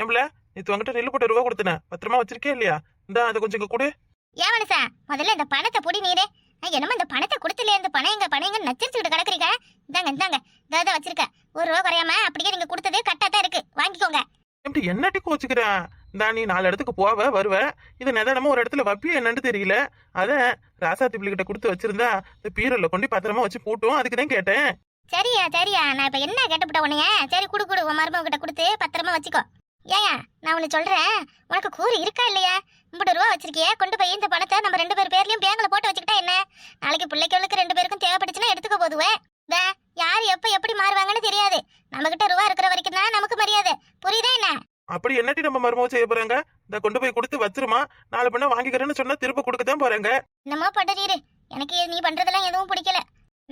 ஏம்பல நேத்து உங்ககிட்ட நெல்லு போட்ட ரூபா கொடுத்தனே. பத்திரமா வச்சிருக்கே இல்லையா? இந்த அதை கொஞ்சம் இங்க கொடு. ஏன் மனுஷா முதல்ல இந்த பணத்தை பொடி நீரே. என்னமோ இந்த பணத்தை கொடுத்துல இந்த பணம் எங்க பணம் எங்க நச்சரிச்சுக்கிட்டு கிடக்குறீங்க. இந்தாங்க இந்தாங்க. இதை வச்சிருக்க. ஒரு ரூபா குறையாம அப்படியே நீங்க கொடுத்தது கரெக்டா தான் இருக்கு. வாங்கிக்கோங்க. எப்படி என்னட்டி கோச்சுக்கிறேன் இந்தா நீ நாலு இடத்துக்கு போவ வருவ. இது நிதானமா ஒரு இடத்துல வப்பிய என்னன்னு தெரியல. அத ராசாத்தி பிள்ளைகிட்ட கொடுத்து வச்சிருந்தா இந்த பீரல்ல கொண்டு பத்திரமா வச்சு பூட்டும். அதுக்கு தான் கேட்டேன். சரியா சரியா. நான் இப்ப என்ன கேட்டுப்பட்ட உன்னைய? சரி குடு குடு. உன் மருமக கிட்ட கொடுத்து பத்திரமா வச்சுக்கோ. ஏயா நான் உனக்கு சொல்றேன். உனக்கு கூறு இருக்கா இல்லையா? ஐம்பது ரூபா வச்சிருக்கியே கொண்டு போய் இந்த பணத்தை நம்ம ரெண்டு பேர் பேர்லயும் பேங்க்ல போட்டு வச்சுக்கிட்டா என்ன? நாளைக்கு பிள்ளைகளுக்கு ரெண்டு பேருக்கும் தேவைப்பட்டுச்சுன்னா எடுத்துக்க போதுவே. வே யார் எப்ப எப்படி மாறுவாங்கன்னு தெரியாது. நம்ம கிட்ட ரூபா இருக்கிற வரைக்கும் தான் நமக்கு மரியாதை. புரியுதா என்ன? அப்படி என்னட்டி நம்ம மருமகம் செய்ய போறாங்க? இந்த கொண்டு போய் கொடுத்து வச்சிருமா. நாலு பண்ண வாங்கிக்கிறேன்னு சொன்னா திரும்ப கொடுக்க தான் போறாங்க. என்னமோ பட்டதீரு எனக்கு நீ பண்றதெல்லாம் எதுவும் பிடிக்கல.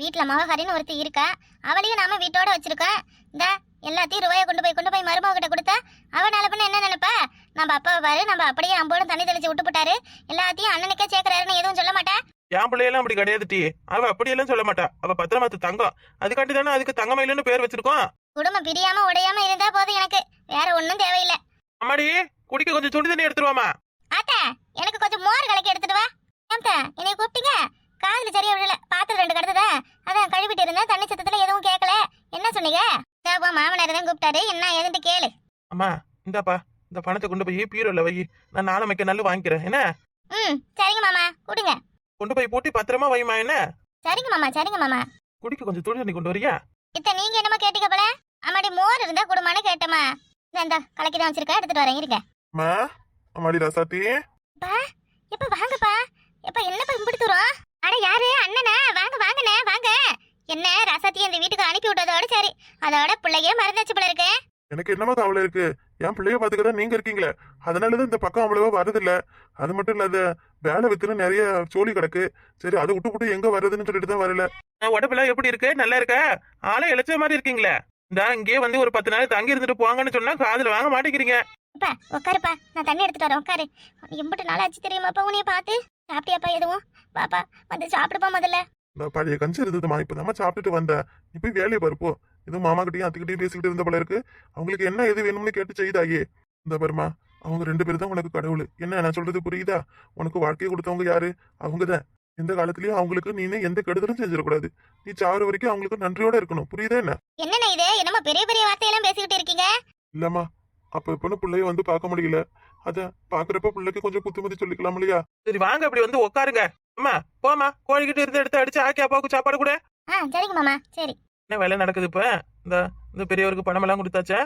வீட்ல மகஹரின்னு ஒருத்தி இருக்கா அவளையும் நாம வீட்டோட வச்சிருக்கோம். இந்த எல்லாத்தையும் ரூபாயை கொண்டு போய் கொண்டு போய் மருமக கிட்ட கொடுத்தா அவ நாளை பண்ண என்ன நினைப்பா? நம்ம அப்பா பாரு நம்ம அப்படியே அம்போடும் தண்ணி தெளிச்சு விட்டு போட்டாரு. எல்லாத்தையும் அண்ணனுக்கே சேர்க்கறாருன்னு எதுவும் சொல்ல மாட்டா? என் பிள்ளையெல்லாம் அப்படி கிடையாது டி. அவ அப்படியெல்லாம் சொல்ல மாட்டா. அவ பத்திரமாத்து தங்கம். அதுக்காண்டி தானே அதுக்கு தங்கமயிலுன்னு பேர் வச்சிருக்கோம். குடும்பம் பிரியாம உடையாம இருந்தா போதும் எனக்கு. வேற ஒண்ணும் தேவையில்லை. அம்மாடி குடிக்க கொஞ்சம் சுடு தண்ணி எடுத்துருவாமா ஆத்தா எனக்கு கொஞ்சம் மோர் கலக்கி எடுத்துட்டு வா. ஏம்தா என்னை கூப்பிட்டீங்க? காதுல சரியா விடல பாத்திரம் ரெண்டு கிடந்ததா. அதான் கழுவிட்டு இருந்தேன். தண்ணி சத்தத்துல எதுவும் கேட்கல என்ன சொன்னீங்க? இதோ மாமனார் தான் கூப்பிட்டாரு. என்ன ஏதுன்ட்டு கேளு. அம்மா இந்தாப்பா. இந்த பணத்தை கொண்டு போய் பீரோல வை. நான் நாளை மைக்க நல்ல வாங்கிக்கிறேன். என்ன? ம் சரிங்க மாமா. கொடுங்க. கொண்டு போய் பூட்டி பத்திரமா வைமா என்ன? சரிங்க மாமா சரிங்க மாமா. குடிக்க கொஞ்சம் துணி தண்ணி கொண்டு வரியா? இத்த நீங்க என்னமா கேட்டீங்க போல? அம்மாடி மோர் இருந்தா குடும்பம்னு கேட்டமா இந்த கலக்கி தான் வச்சிருக்கேன் எடுத்துட்டு வரேன் இருங்க. அம்மா அம்மாடி ரசாத்தி. பா எப்ப வாங்கப்பா? எப்ப என்னப்பா இப்படி தூரம்? அட யாரு? அண்ணனா? வாங்க வாங்கண்ணே வாங்க. என்ன ரசத்தி இந்த வீட்டுக்கு அனுப்பி விட்டதோட சரி. அதோட பிள்ளையே மறந்தாச்சு போல இருக்கு. எனக்கு என்னமா கவலை இருக்கு? என் பிள்ளைய பாத்துக்க நீங்க இருக்கீங்களே. அதனாலதான் இந்த பக்கம் அவ்வளவா வருதில்ல அது மட்டும் இல்லாத வேலை வித்துன்னு நிறைய சோழி கிடக்கு. சரி அதை விட்டு விட்டு எங்க வருதுன்னு சொல்லிட்டு தான் வரல. உடம்புல எப்படி இருக்கு? நல்லா இருக்கா? ஆளே இழைச்ச மாதிரி இருக்கீங்களே. இந்த இங்கேயே வந்து ஒரு பத்து நாள் தங்கி இருந்துட்டு போங்கன்னு சொன்னா காதுல வாங்க மாட்டேங்கிறீங்க. அப்பா உட்காருப்பா. நான் தண்ணி எடுத்துட்டு வரேன். உட்காரு. எம்பிட்டு நாள் ஆச்சு தெரியுமாப்பா உன்னைய பார்த்து? சாப்பிட்டியாப்பா எதுவும்? பாப்பா வந்து சாப்பிடுப்பா முதல்ல. இந்த பழைய கஞ்சி இருந்ததுமா இப்பதாம்மா சாப்பிட்டுட்டு வந்தேன். நீ போய் வேலையை பருப்போ இது மாமா கிட்டயும் அத்துக்கிட்டையும் பேசிக்கிட்டு இருந்த போல இருக்கு. அவங்களுக்கு என்ன எது வேணும்னு கேட்டு செய்தாயே. இந்த பருமா அவங்க ரெண்டு பேரும் தான் உனக்கு கடவுள். என்ன நான் சொல்றது புரியுதா? உனக்கு வாழ்க்கையை கொடுத்தவங்க யாரு? அவங்க தான் எந்த காலத்துலயும் அவங்களுக்கு நீனே எந்த கெடுதலும் செஞ்சிடக்கூடாது. நீ சாவர வரைக்கும் அவங்களுக்கு நன்றியோட இருக்கணும். புரியுதா என்ன? என்னண்ணே இது? என்னமோ பெரிய பெரிய வார்த்தையெல்லாம் பேசிக்கிட்டு இருக்கீங்க? இல்லம்மா அப்ப இப்பன்னு பிள்ளைய வந்து பார்க்க முடியல. அத பாக்குறப்ப பிள்ளைக்கு கொஞ்சம் புத்திமதி சொல்லிக்கலாம் இல்லையா? சரி வாங்க அப்படி வந்து உட்காருங்க அம்மா போமா கோழிக்கிட்ட இருந்து எடுத்து அடிச்சு ஆக்கி அப்பாவுக்கு சாப்பாடு கூட. ஆ சரிங்க மாமா சரி. என்ன வேலை நடக்குது இப்ப? இந்த இந்த பெரியவருக்கு பணம் எல்லாம் கொடுத்தாச்சா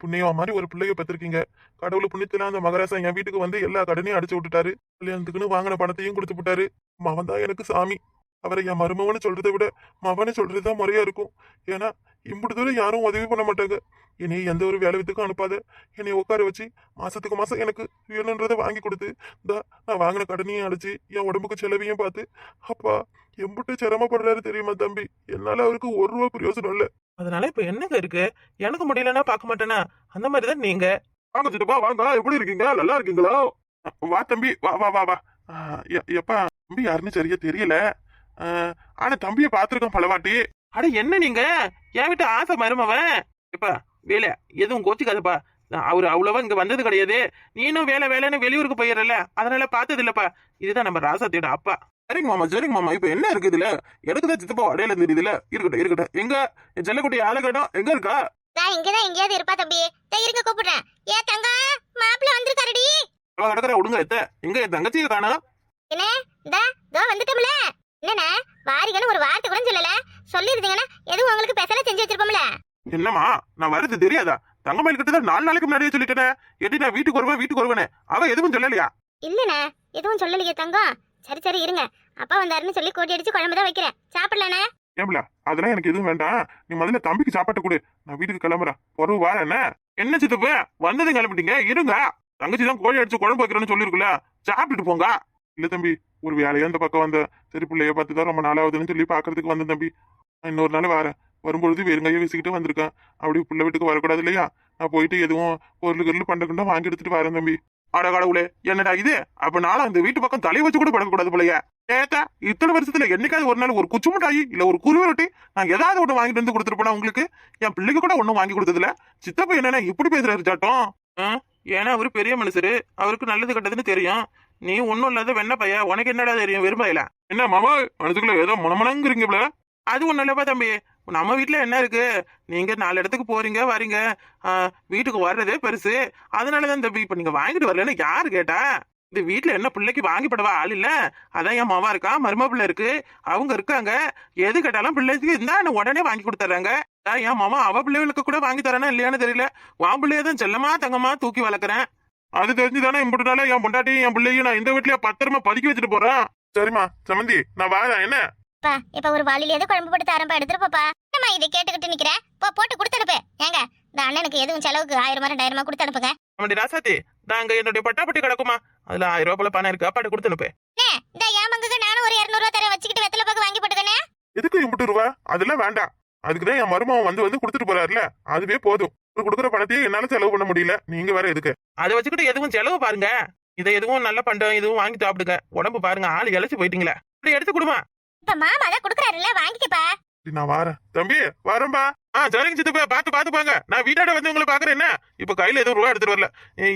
புண்ணியமா மாதிரி ஒரு பிள்ளைய பெற்றிருக்கீங்க. கடவுள் புண்ணியத்துல அந்த மகராசன் என் வீட்டுக்கு வந்து எல்லா கடனையும் அடிச்சு விட்டுட்டாரு. கல்யாணத்துக்குன்னு வாங்கின பணத்தையும் கொடுத்து விட்டாரு. மவன் தான் எனக்கு சாமி. அவரை என் மருமவன்னு சொல்றதை விட மவனை சொல்றதுதான் முறையா இருக்கும். ஏன்னா இம்புட்டு தூரம் யாரும் உதவி பண்ண மாட்டாங்க. என்னை எந்த ஒரு வேலை வித்துக்கும் அனுப்பாத. என்னை உட்கார வச்சு மாசத்துக்கு மாசம் எனக்கு வேணுன்றதை வாங்கி கொடுத்து இந்த நான் வாங்கின கடனையும் அடிச்சு என் உடம்புக்கு செலவையும் பார்த்து. அப்பா எம்புட்டு சிரமப்படுறாரு தெரியுமா தம்பி? என்னால அவருக்கு ஒரு ரூபா பிரயோசனம் இல்ல. அதனால இப்ப என்னங்க இருக்கு? எனக்கு முடியலன்னா பார்க்க மாட்டேனா? அந்த மாதிரி தான் நீங்க? வாங்க சித்தப்பா வாங்க எப்படி இருக்கீங்க? நல்லா இருக்கீங்களா? வா தம்பி வா வா வா வா. எப்பா தம்பி யாருன்னு சரியா தெரியல. ஆனா தம்பிய பாத்திருக்கேன் பலவாட்டி. அட என்ன நீங்க? என் வீட்டு ஆசை மருமவன் இப்ப வேலை. எதுவும் கோச்சிக்காதப்பா. அவரு அவ்வளவா இங்க வந்தது கிடையாது. நீனும் வேலை வேலைன்னு வெளியூருக்கு போயிடல அதனால பார்த்தது இல்லப்பா இதுதான் நம்ம ராசாத்தியோட அப்பா. சரிங்க மாமா சரிங்க மாமா. இப்ப என்ன இருக்கு இதுல? எடுக்குதா சித்தப்பா. அடையாளம் தெரியுதுல இருக்கட்டும் இருக்கட்டும். எங்க? என் செல்லக்குட்டி ஆலகட்டம் எங்க இருக்கா? நான் இங்கதான் எங்கேயாவது இருப்பா தம்பி. இருங்க கூப்பிடுறேன். ஏ தங்க மாப்பிள்ள வந்திருக்காருடி. அவ கிடக்குற விடுங்க எத்த. எங்க என் தங்கச்சியை காணா என்ன? இந்த தோ வந்துட்டோம்ல. என்னண்ணே? வாரிகன்னு ஒரு வார்த்தை கூட சொல்லல. சொல்லிருந்தீங்கன்னா எதுவும் உங்களுக்கு பெசல செஞ்சு வச்சிருப்போம்ல. என்னம்மா நான் வருது தெரியாதா? தங்கமயில் கிட்ட தான் நாலு நாளைக்கு முன்னாடியே சொல்லிட்டேன். எட்டி நான் வீட்டுக்கு வருவேன் வீட்டுக்கு வருவேனே. அவ எதுவும் சொல்லலையா? இல்லண்ணே எதுவும் சொல்லலையே தங்கம். சரி சரி இருங்க. அப்பா வந்தாருன்னு சொல்லி கூட்டி அடிச்சு குழம்பு தான் வைக்கிறேன். சாப்பிடலண்ணே? ஏம்ல அதெல்லாம் எனக்கு எதுவும் வேண்டாம். நீ முதல்ல தம்பிக்கு சாப்பாட்டு கொடு. நான் வீட்டுக்கு கிளம்புறேன். ஒரு வாரம் என்ன? என்ன சித்தப்பு? வந்தது கிளம்பிட்டீங்க. இருங்க. தங்கச்சி தான் கோழி அடிச்சு குழம்பு வைக்கிறேன்னு சொல்லிருக்குல்ல சாப்பிட்டுட்டு போங்க. இல்ல தம்பி ஒரு வேலையா இந்த பக்கம் வந்த? சரி பிள்ளைய பார்த்து தான் ரொம்ப நாளாவதுன்னு சொல்லி பார்க்கறதுக்கு வந்தேன் தம்பி. நான் இன்னொரு நாள் வரேன். வரும்பொழுது வெறுங்கையை வீசிக்கிட்டு வந்திருக்கேன். அப்படி பிள்ளை வீட்டுக்கு வரக்கூடாது இல்லையா? நான் போயிட்டு எதுவும் பொருள் கருள் பண்டக்குண்டா வாங்கி எடுத்துட்டு வரேன் தம்பி. அட கடவுளே என்னடா இது? அப்ப நானும் அந்த வீட்டு பக்கம் தலை வச்சு கூட படக்கூடாது பிள்ளைய. ஏத்தா இத்தனை வருஷத்துல என்னைக்காவது ஒரு நாள் ஒரு குச்சி மிட்டாயி இல்ல ஒரு குருவி ரொட்டி நான் ஏதாவது ஒண்ணு வாங்கிட்டு வந்து கொடுத்துருப்பேனா உங்களுக்கு? என் பிள்ளைக்கு கூட ஒண்ணும் வாங்கி கொடுத்ததுல சித்தப்பா என்னன்னா இப்படி பேசுறாரு சாட்டம் ஏன்னா அவரு பெரிய மனுஷரு. அவருக்கு நல்லது கெட்டதுன்னு தெரியும். நீ ஒன்றும் இல்லாத வெண்ண உனக்கு என்னடா தெரியும் வெறுமையில என்ன மாமா மனதுக்குள்ள ஏதோ முனமுனங்கிறீங்களா அது ஒன்றும் இல்லப்பா தம்பி. நம்ம வீட்டில் என்ன இருக்கு? நீங்கள் நாலு இடத்துக்கு போறீங்க வரீங்க. வீட்டுக்கு வர்றதே பெருசு. அதனால தான் தம்பி இப்போ நீங்கள் வாங்கிட்டு வரலன்னு யார் கேட்டா? இந்த வீட்டில் என்ன பிள்ளைக்கு வாங்கிப்படவா ஆள் இல்லை. அதான் என் மாமா இருக்கா மரும பிள்ளை இருக்கு. அவங்க இருக்காங்க. எது கேட்டாலும் பிள்ளைக்கு இருந்தா உடனே வாங்கி கொடுத்துட்றாங்க. என் மாமா அவ பிள்ளைகளுக்கு கூட வாங்கி தரானா இல்லையான்னு தெரியல. உன் பிள்ளைய தான் செல்லமா தங்கம்மா தூக்கி வளர்க்குறேன். அது தெரிஞ்சுதானே இம்புட்டுனால என் பொண்டாட்டியும் என் பிள்ளையும் நான் இந்த வீட்லயே பத்திரமா பதுக்கி வச்சுட்டு போறேன். சரிம்மா சமந்தி நான் வரேன் என்ன? பா இப்ப ஒரு வாளில ஏதோ குழம்பு போட்டு தரப்பா எடுத்துட்டு போப்பா. என்னம்மா இதை கேட்டுக்கிட்டு நிக்கிற? போ போட்டு கொடுத்து அனுப்பு. ஏங்க இந்த அண்ணனுக்கு எதுவும் செலவுக்கு ஆயிரமா ரெண்டாயிரமா கொடுத்து அனுப்புங்க. அப்படி ராசாத்தி நாங்க என்னுடைய பட்டாப்பட்டி கிடக்குமா? அதுல ஆயிரம் ரூபாய் போல பணம் இருக்கு அப்பாட்ட கொடுத்து அனுப்பு. இந்த ஏமங்குக்கு நானும் ஒரு இரநூறுவா தர வச்சுக்கிட்டு வெத்தலை பாக்கு வாங்கி போட்டுக்கண்ணே. எதுக்கு இம்புட்டு ரூபா அதெல்லாம் வேண்டாம். அதுக்குதான் என் மருமகன் வந்து வந்து கொடுத்துட்டு போறாருல அதுவே போதும். கொடுக்குற பணத்தையே என்னால செலவு பண்ண முடியல. நீங்க வேற எதுக்கு? அதை வச்சுக்கிட்டு எதுவும் செலவு பாருங்க. இதை எதுவும் நல்ல பண்டம் இதுவும் வாங்கி சாப்பிடுங்க. உடம்பு பாருங்க ஆள் இழைச்சு போயிட்டீங்களே. இப்படி எடுத்து கொடுமா. இப்ப மாமா தான் குடுக்கறாருல்ல வாங்கிக்கப்பா. நான் வரேன். தம்பி வரேன்பா. ஆ சரிங்க சித்தப்பா பார்த்து பார்த்து பாங்க. நான் வீட்டாட வந்து உங்களை பாக்குறேன் என்ன? இப்ப கையில எதுவும் ரூபா எடுத்துட்டு வரல.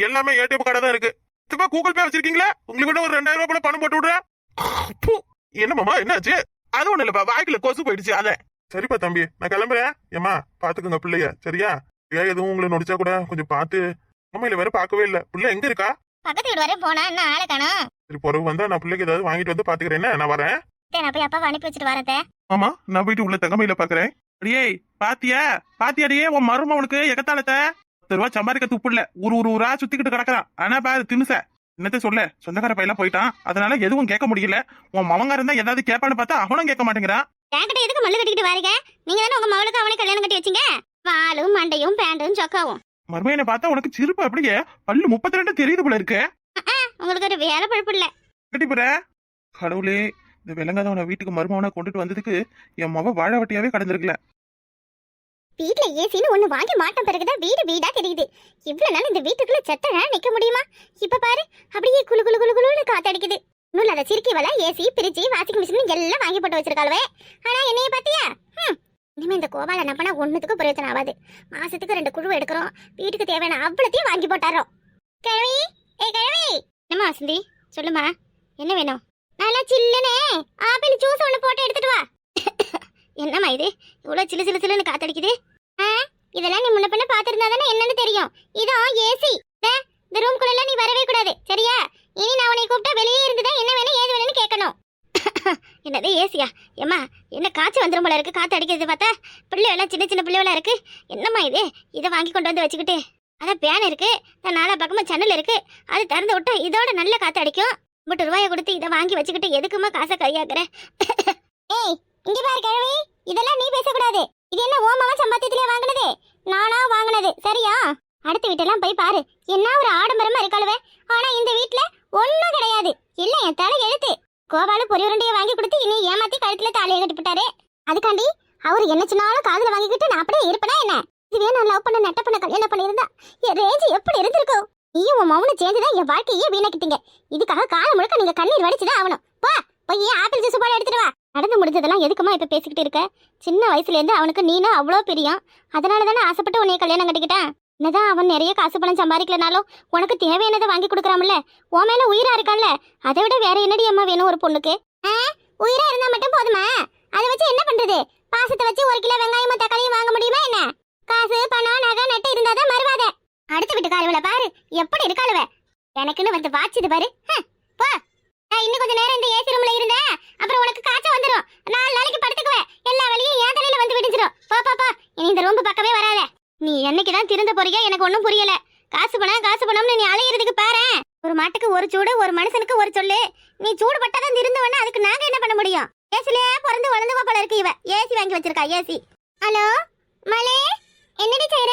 எல்லாமே ஏடிஎம் கடை தான் இருக்கு. சித்தப்பா கூகுள் பே வச்சிருக்கீங்களா? உங்களுக்கு கூட ஒரு ரெண்டாயிரம் ரூபாய் போல பணம் போட்டு விடுறேன். ப்பு, என்ன மாமா என்னாச்சு? அது ஒண்ணு இல்லப்பா வாய்க்குல கொசு போயிடுச்சு அதான் சரிப்பா தம்பி நான் கிளம்புறேன். ஏமா பாத்துக்கோங்க பிள்ளைய சரியா? ஏன் எதுவும் உங்களை நொடிச்சா கூட கொஞ்சம் பார்த்து அம்மையில வேற பார்க்கவே இல்ல. பிள்ளை எங்க இருக்கா? பக்கத்து வீடு வரையும் போனா என்ன ஆளை காணும்? சரி பிறகு வந்தா நான் பிள்ளைக்கு ஏதாவது வாங்கிட்டு வந்து பாத்துக்கிறேன்? நான் வரேன்? நான் போய் அப்பாவை அனுப்பி வச்சுட்டு வரேன் ஆமா நான் போயிட்டு உள்ள தங்கமையில பாக்குறேன் அடியே பாத்தியா? பாத்தியாடியே உன் மருமவனுக்கு எகத்தாளத்த பத்து ரூபா சம்பாதிக்க துப்பு இல்ல ஒரு ஒரு ஊரா சுத்திக்கிட்டு கிடக்குறான். ஆனா பாரு தினுச என்னத்த சொல்ல? சொந்தக்கார பையெல்லாம் போயிட்டான். அதனால எதுவும் கேட்க முடியல. உன் மவங்க இருந்தா ஏதாவது கேட்பான்னு பார்த்தா அவனும் கேட்க மாட்டேங்கிறான். என்கிட்ட எதுக்கு மல்லு கட்டிக்கிட்டு வாரீங்க? நீங்க தானே உங்க மகளுக்கு அவனை கல்யாணம் கட்டி வச்சீங்க? வாளும் மண்டையும் பேண்டும் சொக்காவும். மருமையனை பார்த்தா உனக்கு சிரிப்பு அப்படியே பல்லு முப்பத்தி ரெண்டு தெரியுது போல இருக்கு. உங்களுக்கு ஒரு வேலை பழப்பு இல்ல. கட்டிப்புற கடவுளே இந்த விலங்காதவனை வீட்டுக்கு மருமவனை கொண்டுட்டு வந்ததுக்கு என் மவ வாழ வட்டியாவே கடந்திருக்கல. வீட்ல ஏசின்னு ஒண்ணு வாங்கி மாட்டம் பிறகுதான் வீடு வீடா தெரியுது. இவ்வளவு நாள் இந்த வீட்டுக்குள்ள செத்த நேரம் நிக்க முடியுமா? இப்ப பாரு அப்படியே குளு குளு குளு குளுன்னு காத்தடிக்குது. இன்னும் அதை சிரிக்கி வல ஏசி பிரிட்ஜி வாஷிங் மிஷின் எல்லாம் வாங்கி போட்டு வச்சிருக்காளவே. ஆனா என்னைய பாத்தியா? இனிமே இந்த கோபால நம்பினா ஒண்ணுத்துக்கு பிரயோஜனம் ஆகாது மாசத்துக்கு ரெண்டு குழு எடுக்கிறோம். வீட்டுக்கு தேவையான அவ்வளத்தையும் வாங்கி போட்டாரோம் கிழவி! ஏய் கிழவி! என்னம்மா வசந்தி? சொல்லுமா என்ன வேணும்? நல்லா சில்லுனே! ஆப்பிள் ஜூஸ் ஒன்று போட்டு எடுத்துட்டு வா. என்னம்மா இது? இவ்வளோ சிலு சிலு சிலுன்னு காத்தடிக்குது. ஆ? இதெல்லாம் நீ முன்ன பின்ன பார்த்திருந்தா தானே என்னன்னு தெரியும். இதோ ஏசி இந்த ரூம்குள்ள நீ வரவே கூடாது. சரியா? இனி நான் உன்னை கூப்பிட்டா வெளியே இருந்துதான் என்ன வேணும் ஏது வேணும்னு கேட்கணும். என்னது ஏசியா? ஏம்மா என்ன காய்ச்சி வந்துடும் போல இருக்கு காற்று அடிக்கிறது பார்த்தா பிள்ளைவெல்லாம் சின்ன சின்ன பிள்ளைவெல்லாம் இருக்கு. என்னம்மா இது? இதை வாங்கி கொண்டு வந்து வச்சுக்கிட்டு. அதான் பேன் இருக்கு நான் நாலா பக்கமும் ஜன்னல் இருக்கு. அது திறந்து விட்டா இதோட நல்ல காற்று அடிக்கும். பட் ரூபாயை கொடுத்து இதை வாங்கி வச்சுக்கிட்டு எதுக்குமா காசை கையாக்குற? ஏய் இங்கே பாரு கிழவி இதெல்லாம் நீ பேசக்கூடாது. இது என்ன ஓ சம்பாத்தியத்திலே வாங்கினது? நானா வாங்கினது சரியா? அடுத்த வீட்டெல்லாம் போய் பாரு. என்ன ஒரு ஆடம்பரமா இருக்காளுவே. ஆனா இந்த வீட்டுல ஒண்ணும் கிடையாது. இல்ல என் தலை எழுத்து. கோபாலு பொரி உருண்டையை வாங்கி கொடுத்து இனி ஏமாத்தி கழுத்துல தாலியை கட்டிவிட்டாரு அதுக்காண்டி அவர் என்ன சொன்னாலும் காதுல வாங்கிக்கிட்டு நான் அப்படியே இருப்பேனா என்ன? இதுவே நான் லவ் பண்ண நெட்ட பண்ண கல்யாணம் பண்ணியிருந்தா என் ரேஞ்சு எப்படி இருந்திருக்கும் நீயும் உன் மௌன சேர்ந்துதான் என் வாழ்க்கையே வீணாக்கிட்டீங்க. இதுக்காக காலம் முழுக்க நீங்க கண்ணீர் வடிச்சுதான் ஆகணும். போ போய் ஆப்பிள் ஜூஸ் போட எடுத்துட்டு வா. நடந்து முடிஞ்சதெல்லாம் எதுக்குமா இப்ப பேசிக்கிட்டு இருக்க? சின்ன வயசுல இருந்து அவனுக்கு நீனும் அவ்வளோ பிரியம். அதனால தானே ஆசைப்பட்டு உன்னைய கல்யாணம் கட்டிக்கிட்டேன். என்னதான் அவன் நிறைய காசு பணம் சம்பாதிக்கலனாலும் உனக்கு தேவையானதை வாங்கி கொடுக்குறான்ல? உன் மேல உயிரா இருக்கான்ல? அதை விட வேற என்னடி அம்மா வேணும் ஒரு பொண்ணுக்கு? உயிரா இருந்தா மட்டும் போதுமா? அதை வச்சு என்ன பண்றது? பாசத்தை வச்சு ஒரு கிலோ வெங்காயமும் தக்காளியும் வாங்க முடியுமா என்ன? காசு பணம் நகை நட்டு இருந்தாதான் மறுவாத அடுத்த வீட்டுக்காரவளை பாரு எப்படி இருக்காளுவ? எனக்குன்னு வந்து வாச்சுது பாரு. போ. நான் இன்னும் கொஞ்ச நேரம் இந்த ஏசி ரூம்ல இருந்தேன் அப்புறம் உனக்கு காய்ச்சல் வந்துடும் நாலு நாளைக்கு படுத்துக்குவேன் எல்லா வழியும் என் தலையில வந்து விடிஞ்சிடும் போ போ போ. இனி இந்த ரூம் பக்கமே வராத. நீ என்னைக்கு தான் திருந்த போறியா எனக்கு ஒன்றும் புரியல. காசு பணம் காசு பணம்னு நீ அலையிறதுக்கு பாரு. ஒரு மாட்டுக்கு ஒரு சூடு ஒரு மனுஷனுக்கு ஒரு சொல்லு. நீ சூடு பட்டாதான் திருந்தவன அதுக்கு நாங்க என்ன பண்ண முடியும்? ஏசிலே பிறந்து வளர்ந்து போல இருக்கு இவ. ஏசி வாங்கி வச்சிருக்கா ஏசி. ஹலோ மலே என்னடி செய்யற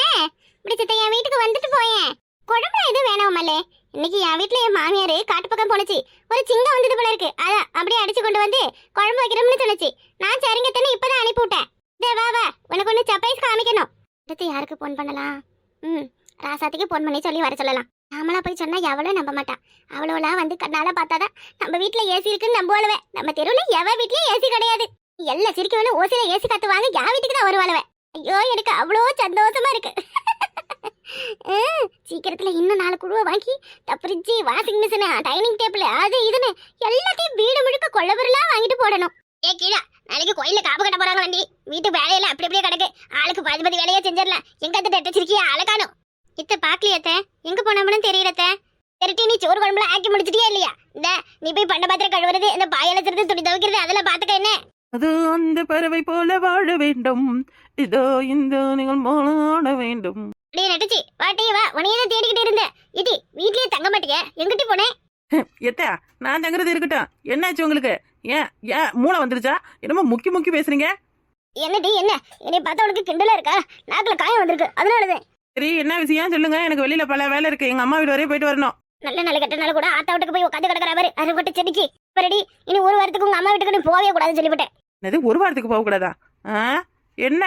இப்படி சித்த என் வீட்டுக்கு வந்துட்டு போயேன். குழம்புல எதுவும் வேணாம் மலே. இன்னைக்கு என் வீட்டுல என் மாமியாரு காட்டு பக்கம் போனச்சு ஒரு சிங்கம் வந்தது போல இருக்கு. அதான் அப்படியே அடிச்சு கொண்டு வந்து குழம்பு வைக்கிறோம்னு சொன்னச்சு. நான் சரிங்க தானே இப்பதான் அனுப்பி விட்டேன். டே வா வா. உனக்கு ஒன்று சர்ப்ரைஸ் காமிக்கணும். அடுத்து யாருக்கு ஃபோன் பண்ணலாம்? ம் ராசாத்துக்கு ஃபோன் பண்ணி சொல்லி வர சொல்லலாம். நாமளா போய் சொன்னால் எவ்வளோ நம்ப மாட்டான் அவ்வளோலாம் வந்து கண்ணால பார்த்தாதான் நம்ம வீட்டில் ஏசி இருக்குன்னு நம்புவாளுவேன் நம்ம தெருவில் எவ வீட்லேயும் ஏசி கிடையாது. எல்லாம் சிரிக்கணும் ஓசில ஏசி கத்து யா வீட்டுக்கு தான் வருவாளுவேன் ஐயோ எனக்கு அவ்வளோ சந்தோஷமா இருக்கு. ம், சீக்கிரத்துல இன்னும் நாலு குழுவை வாங்கி fridge washing machine dining table அது இதுன்னு எல்லாத்தையும் வீடு முழுக்க கொள்ளபொருளா வாங்கிட்டு போடணும். ஏ கீழா. நாளைக்கு கோயில்ல காப்பு கட்ட போறாங்க வண்டி. வீட்டு வேலையில அப்படி அப்படியே கிடக்கு. ஆளுக்கு பாதி பாதி வேலையா செஞ்சிடலாம். எங்க அந்த டெட்டச்சிருக்கியா அழகானோ இத்த பாக்கலையத்த எங்க போனோம்னு தெரியலத்த திருட்டி நீ சோறு குழம்புல ஆக்கி முடிச்சிட்டியா இல்லையா? இந்த நீ போய் பண்ட பாத்திரம் கழுவுறது இந்த பாயலத்துறது துணி துவைக்கிறது அதெல்லாம் பாத்துக்க என்ன? அது அந்த பறவை போல வாழ வேண்டும். இதோ இந்த நீங்கள் மாட வேண்டும். அப்படியே நட்டுச்சு. பாட்டி வா. உனையே தான் தேடிக்கிட்டு இருந்தேன். இது வீட்லயே தங்க மாட்டியா? எங்கிட்டு போனேன் எத்தா நான் தங்குறது இருக்கட்டும். என்னாச்சு உங்களுக்கு? ஏன் ஏன் மூளை வந்துருச்சா? என்னமோ முக்கி முக்கி பேசுறீங்க. என்னடி என்ன? என்னை பார்த்தா உனக்கு கிண்டலா இருக்கா? நாக்குல காயம் வந்திருக்கு. அதனாலதான். சரி என்ன விஷயம்? சொல்லுங்க. எனக்கு வெளியில பல வேலை இருக்கு. எங்க அம்மா வீடு வரையும் போயிட்டு வரணும். நல்ல நல்ல கெட்டனால கூட ஆத்தா வீட்டுக்கு போய் உட்காந்து கிடக்குற மாதிரி அறுபட்டு செடிக்கு. பரடி இனி ஒரு வாரத்துக்கு உங்க அம்மா வீட்டுக்கு நீ போகவே கூடாதுன்னு சொல்லிவிட்டேன். என்னது ஒரு வாரத்துக்கு போக கூடாதா? என்ன?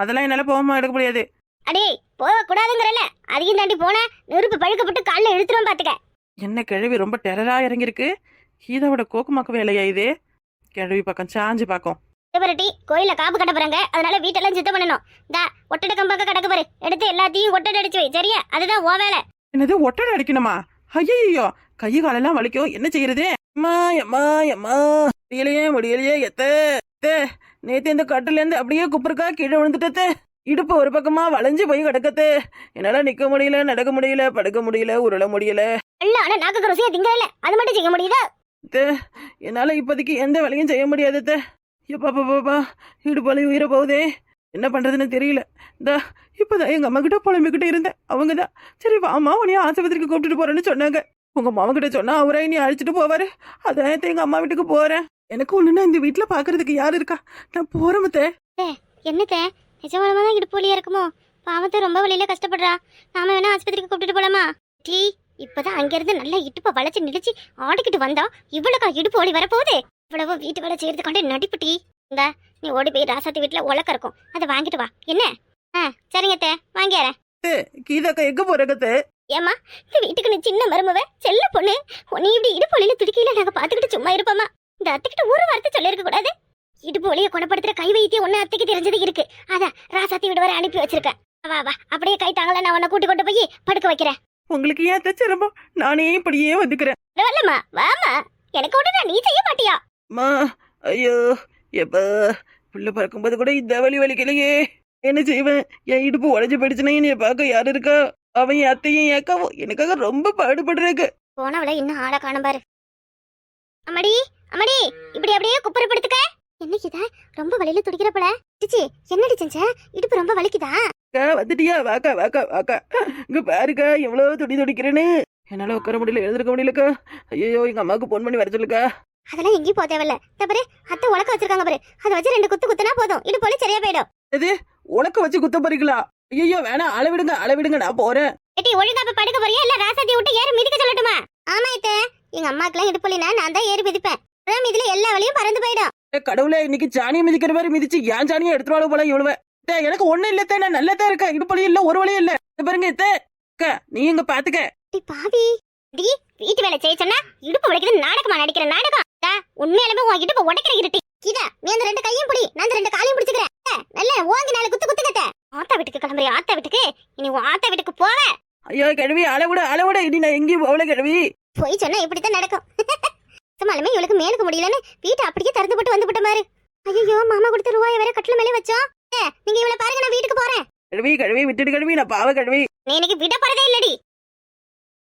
அதெல்லாம் என்னால போகாம எடுக்க முடியாது. அடே போக கூடாதுங்கிறல அதையும் தாண்டி போனா நெருப்பு பழுக்கப்பட்டு காலில் இழுத்துரும் பாத்துக்க. என்ன கிழவி ரொம்ப டெரரா இறங்கியிருக்கு? கீதாவோட கோக்குமாக்கு வேலையா இது? கிழவி பக்கம் சாஞ்சு பார்க்கும். பரட்டி கோயில்ல காப்பு கட்ட போறாங்க. அதனால வீட்டெல்லாம் சுத்தம் பண்ணணும். தா ஒட்டடை கம்பாக்க கிடக்கு பாரு. எடுத்து எல்லாத்தையும் ஒட்டடை அடிச்சு வை சரியா? அதுதான் ஓ வேலை. என்னது ஒட்டடை அடிக்கணுமா? ஐயோ கை காலெல்லாம் வலிக்கும். என்ன செய்யறது? அம்மா அம்மா அம்மா. முடியலையே முடியலையே எத்த நேத்து இந்த கட்டுல இருந்து அப்படியே குப்புறக்கா கீழே விழுந்துட்டே இடுப்பு ஒரு பக்கமா வளைஞ்சு போய் கிடக்கத்து. என்னால நிக்க முடியல நடக்க முடியல படுக்க முடியல உருள முடியல. ஆனா நாக்கு ருசியா திங்க இல்ல. அது மட்டும் செய்ய முடியுதா? அத்தை, என்னால இப்போதைக்கு எந்த வேலையும் செய்ய முடியாது அத்தை. எப்பா பாப்பா இடுப்பாலையும் உயிரை போகுதே. என்ன பண்றதுன்னு தெரியல. இந்த இப்பதான் எங்க அம்மா கிட்ட புலம்பிக்கிட்டே இருந்தேன். அவங்க தான் சரி வாமா உன்னைய ஆஸ்பத்திரிக்கு கூப்பிட்டுட்டு போறேன்னு சொன்னாங்க. உங்க மாமா கிட்ட சொன்னா அவரே நீ அழைச்சிட்டு போவாரு. அதான் அத்தை, எங்க அம்மா வீட்டுக்கு போறேன். எனக்கு ஒண்ணுன்னா இந்த வீட்டுல பாக்குறதுக்கு யாரு இருக்கா? நான் போறேன் அத்தை. என்னத்தே நிஜமானமா தான் இடுப்பு வலியா இருக்குமோ? பாவத்தை ரொம்ப வழியில கஷ்டப்படுறா. நாம வேணா ஆஸ்பத்திரிக்கு கூப்பிட்டுட்டு போலாமா? டீ இப்பதான் அங்கிருந்து நல்லா இடுப்பை வளைச்சு நினைச்சு ஆடிக்கிட்டு வந்தா இவ்வளவுக்கா இடுப்பு வலி வரப்போகுது? இவ்வளவு வீட்டு வேலை செய்யறது கொண்டு நடிப்பு டீ இந்த நீ ஓடி போய் ராசாத்தி வீட்டுல உலக்க இருக்கும். அதை வாங்கிட்டு வா. என்ன? ஆ சரிங்க அத்தை. வாங்கியாரேன் கீதாக்கா எங்க போறக்கத்தை ஏமா இந்த வீட்டுக்கு நீ சின்ன மருமவ செல்ல பொண்ணு. நீ இப்படி இடுப்பு வலியில துடிக்கையில நாங்க பாத்துக்கிட்டு சும்மா இருப்போமா? இந்த அத்தைக்கிட்ட ஒரு வார்த்தை சொல்லிருக்க கூடாது. இடுப்பு வலிய குணப்படுத்துற கை வைத்தியம் ஒண்ணு அத்தைக்கு தெரிஞ்சது இருக்கு. அதான் ராசாத்தி விட வர அனுப்பி வச்சிருக்கேன். வா வா அப்படியே கை தாங்கள நான் உன்னை கூட்டி கொண்டு போய் படுக்க வைக்கிறேன். உங்களுக்கு ஏன் அத்தை சிரமம்? நானே இப்படியே வந்துக்கிறேன் வரலம்மா வாமா எனக்கு ஒண்ணு நீ செய்ய மாட்டியா? அம்மா ஐயோ எப்ப? புள்ள பறக்கும்போது கூட இந்த வலி வலிக்கலையே. என்ன செய்வேன்? என் இடுப்பு உடஞ்சு போயிடுச்சுன்னா என்னைய பார்க்க யாரு இருக்கா? அவன் என் அத்தையும் என் அக்காவும் எனக்காக ரொம்ப பாடுபடுறாங்க. போனவளை இன்னும் ஆளை காணும் பாரு. அம்மாடி அம்மாடி இப்படி அப்படியே குப்புற படுத்துக்க என்னைக்குதா ரொம்ப வலியில துடிக்கிறப்பல சிச்சி என்னடி செஞ்ச? இடுப்பு ரொம்ப வலிக்குதா? அக்கா வந்துட்டியா? வாக்கா வாக்கா வாக்கா. இங்க பாருக்கா எவ்வளவு துடி துடிக்கிறேன்னு. என்னால உட்கார முடியல எழுந்திருக்க முடியலக்கா. ஐயோ எங்க அம்மாவுக்கு போன் பண்ணி வர சொல்லுக்கா. அதெல்லாம் எங்கேயும் போக தேவையில்ல. பாரு அத்தை உலக்க வச்சிருக்காங்க பாரு. அதை வச்சு ரெண்டு குத்து குத்துனா போதும். இது போல சரியா போயிடும். எது? உலக்க வச்சு குத்த போறீங்களா? ஐயோ வேணாம் அளவிடுங்க அளவிடுங்க நான் போறேன். ஏட்டி ஒழுங்கா போய் படுக்க போறியா? இல்ல ராசாத்தி விட்டு ஏறி மிதிக்க சொல்லட்டுமா? ஆமா இத்த எங்க அம்மாக்கெல்லாம் இடுப்புலினா நான் தான் ஏறி மிதிப்பேன். இதுல எல்லா வழியும் பறந்து போயிடும். கடவுளே இன்னைக்கு சாணியை மிதிக்கிற மாதிரி மிதிச்சு ஏன் சாணியை எடுத்துருவாளோ போல இவ்வளவு எனக்கு ஒண்ணு இல்ல அத்தை, நான் நல்லா இருக்கேன் இடுப்பு வலி இல்ல ஒரு வழி இல்ல. இங்க பாருங்க. அக்கா நீ எங்க பாத்துக்க. பாவி. டி வீட்டு வேலை செய்ய சொன்னா இடுப்பு வலிக்குது நாடகமா நடிக்கிற நாடகம். உண்மையாலுமே உன் இடுப்பு உடைக்கிற இருட்டி. கீதா நீ அந்த ரெண்டு கையும் பிடி நான் அந்த ரெண்டு காலையும் பிடிச்சுக்கிறேன். நல்ல ஓங்கி நாலு குத்து குத்துக்கத்த ஆத்தா வீட்டுக்கு கிளம்புறியா ஆத்தா வீட்டுக்கு. இனி உன் ஆத்தா வீட்டுக்கு போவ. ஐயோ கிழவி அளவிட அளவிட இனி நான் எங்கேயும் போகல கிழவி. போய் சொன்னா இப்படித்தான் நடக்கும். சும்மாலுமே இவளுக்கு மேலுக்கு முடியலன்னு வீட்டை அப்படியே திறந்து போட்டு வந்து விட்ட மாதிரி ஐயோ மாமா கொடுத்த ரூபாய வேற கட்டில மேலே வச்சோம் ஏ, நீங்க இவளை பாருங்க நான் வீட்டுக்கு போறேன். கிழவி கிழவி விட்டுடு கிழவி நான் பாவ கிழவி. நீ இன்னைக்கு விட போறதே இல்லடி.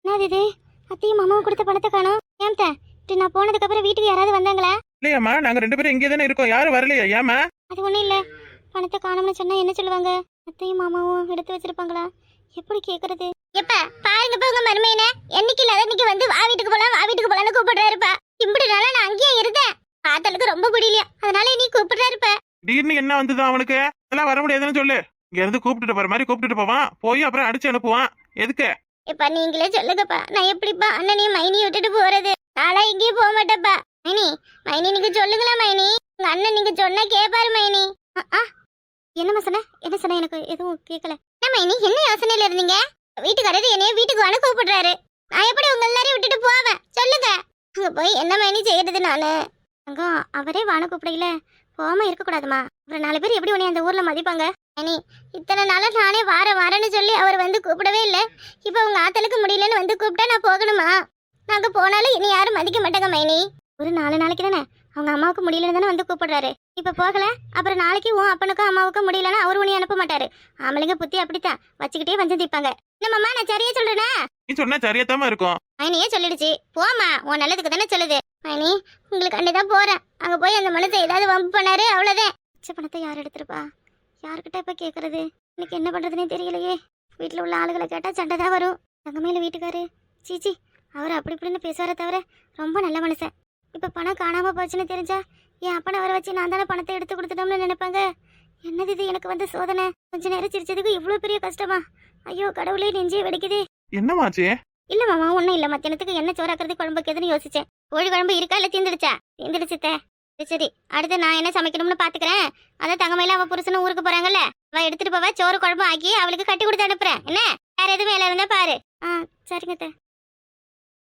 என்னது இது? அத்தையும் மாமாவும் கொடுத்த பணத்தை காணோம். ஏன் தா இப்படி நான் போனதுக்கு அப்புறம் வீட்டுக்கு யாராவது வந்தாங்களா? இல்லையாம்மா நாங்க ரெண்டு பேரும் இங்கே தானே இருக்கோம். யாரும் வரலையா ஏமா அது ஒண்ணும் இல்ல. பணத்தை காணோம்னு சொன்னா என்ன சொல்லுவாங்க? அத்தையும் மாமாவும் எடுத்து வச்சிருப்பாங்களா? எப்படி கேக்குறது? எப்ப? பாருங்க இப்ப உங்க மருமையனே என்னைக்கு இல்லாத இன்னைக்கு வந்து வா வீட்டுக்கு போலாம் வா வீட்டுக்கு போலாம்னு கூப்பிடுறாருப்பா இப்படினால நான் அங்கேயே இருந்தேன். ஆத்தலுக்கு ரொம்ப பிடிக்கலையா? அதனால நீ கூப்பிடுறாருப்ப திடீர்னு என்ன வந்தது அவனுக்கு? அதெல்லாம் வர முடியாதுன்னு சொல்லு. இங்க இருந்து கூப்பிட்டுட்டு போற மாதிரி கூப்பிட்டுட்டு போவான். போய் அப்புறம் அடிச்சு அனுப்புவான். எதுக்கு? இப்ப நீங்களே சொல்லுங்கப்பா. நான் எப்படிப்பா அண்ணனையும் மைனியும் விட்டுட்டு போறது? நாளா எங்கேயும் போக மாட்டேப்பா மைனி மைனி நீங்க சொல்லுங்களா மைனி. உங்க அண்ணன் நீங்க சொன்னா கேப்பாரு மைனி. என்னம்மா சொன்ன? என்ன சொன்ன எனக்கு? எதுவும் கேட்கல என்ன மைனி என்ன யோசனையில இருந்தீங்க? வீட்டுக்காரரு என்னைய வீட்டுக்கு வான்னு கூப்பிடுறாரு. நான் எப்படி உங்க எல்லாரையும் விட்டுட்டு போவேன்? சொல்லுங்க. போய் என்ன மைனி செய்யறது நானு? அங்க அவரே வான கூப்பிடையில. போகாம இருக்கக்கூடாதுமா. அப்புறம் நாலு பேர் எப்படி உன்னை அந்த ஊர்ல மதிப்பாங்க? மேனி இத்தனை நாளா நானே வார வாரேன்னு சொல்லி அவர் வந்து கூப்பிடவே இல்லை. இப்போ உங்க ஆத்தலுக்கு முடியலன்னு வந்து கூப்பிட்டா நான் போகணுமா? நாங்க போனாலும் இனி யாரும் மதிக்க மாட்டாங்க மைனி. ஒரு நாலு நாளைக்கு தானே. அவங்க அம்மாவுக்கு முடியலன்னு தானே வந்து கூப்பிடுறாரு. இப்போ போகல அப்புறம் நாளைக்கு உன் அப்பனுக்கும் அம்மாவுக்கும் முடியலன்னா அவர் உன்னை அனுப்ப மாட்டாரு. ஆம்பளைங்க புத்தி அப்படித்தான். வச்சுக்கிட்டே வஞ்சம் என்னம்மா நான் சரியா சொல்றேனா? நீ சொன்னா சரியாத்தாம இருக்கும். மைனியே சொல்லிடுச்சு. போமா உன் நல்லதுக்கு தானே சொல்லுது. மைனி உங்களுக்கு அண்ணிதான் போறேன். அங்க போய் அந்த மனத்தை ஏதாவது வம்பு பண்ணாரு அவ்வளவுதான். மிச்ச பணத்தை யார் எடுத்திருப்பா? யார்கிட்ட இப்ப கேக்குறது? எனக்கு என்ன பண்றதுனே தெரியலையே. வீட்டுல உள்ள ஆளுகளை கேட்டா சண்டை தான் வரும். தங்கமேல வீட்டுக்காரு. சீச்சி அவர் அப்படி இப்படின்னு பேசுவாரே தவிர ரொம்ப நல்ல மனுஷன். இப்ப பணம் காணாம போச்சுன்னு தெரிஞ்சா என் அப்பனை வர வச்சு நான் தானே பணத்தை எடுத்து கொடுத்துட்டோம்னு நினைப்பாங்க? என்னது இது? எனக்கு வந்து சோதனை. கொஞ்ச நேரம் சிரிச்சதுக்கு இவ்வளவு பெரிய கஷ்டமா. ஐயோ கடவுளே நெஞ்சே வெடிக்குது. என்னமாச்சு இல்ல மாமா ஒண்ணும் இல்ல. மத்தியானத்துக்கு என்ன சோறாக்குறது குழம்பு வைக்கிறதுன்னு யோசிச்சேன். கோழி குழம்பு இருக்கா இல்ல தீந்துடுச்சா? தீந்துடுச்சு தே. சரி, சரி. அடுத்து நான் என்ன சமைக்கணும்னு பாத்துக்கிறேன். அதான் தங்கமையில அவ புருஷனும் ஊருக்கு போறாங்கல்ல. அவ எடுத்துட்டு போவா. சோறு குழம்பு ஆக்கி அவளுக்கு கட்டி கொடுத்து அனுப்புறேன். என்ன? வேற எதுவும் வேலை இருந்தா பாரு. ஆ சரிங்க தே.